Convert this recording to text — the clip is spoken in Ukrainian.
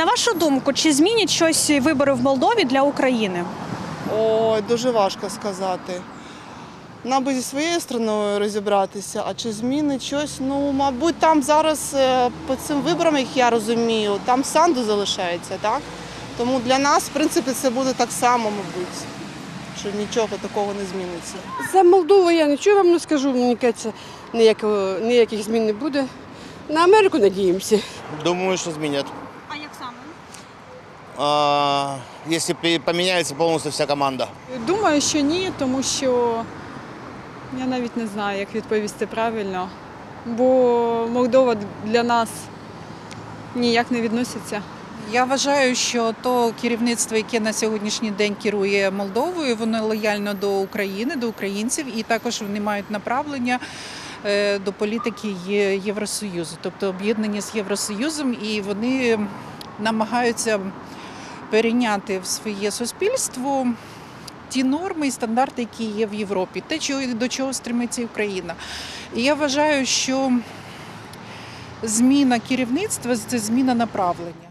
На вашу думку, чи змінять щось вибори в Молдові для України? Ой, дуже важко сказати. Нам би зі своєю страною розібратися, а чи змінить щось? Ну, мабуть, там зараз е, по цим виборам, як я розумію, там Санду залишається, так? Тому для нас, в принципі, це буде так само, мабуть, що нічого такого не зміниться. За Молдову я нічого вам не скажу, мені кажеться, ніякого, ніяких змін не буде. На Америку надіємося. Думаю, что изменят. А як саме? А, Если пе- поменяется полностью вся команда. Думаю, що ні, тому що я навіть не знаю, як відповісти правильно. Бо Молдова для нас ніяк не відноситься. Я вважаю, що то керівництво, яке на сьогоднішній день керує Молдовою, воно лояльно до України, до українців, і також вони мають направлення е, до політики Євросоюзу, тобто об'єднання з Євросоюзом, і вони намагаються перейняти в своє суспільство. Ті норми і стандарти, які є в Європі, те, до чого стремиться Україна. І я вважаю, що зміна керівництва це зміна направлення.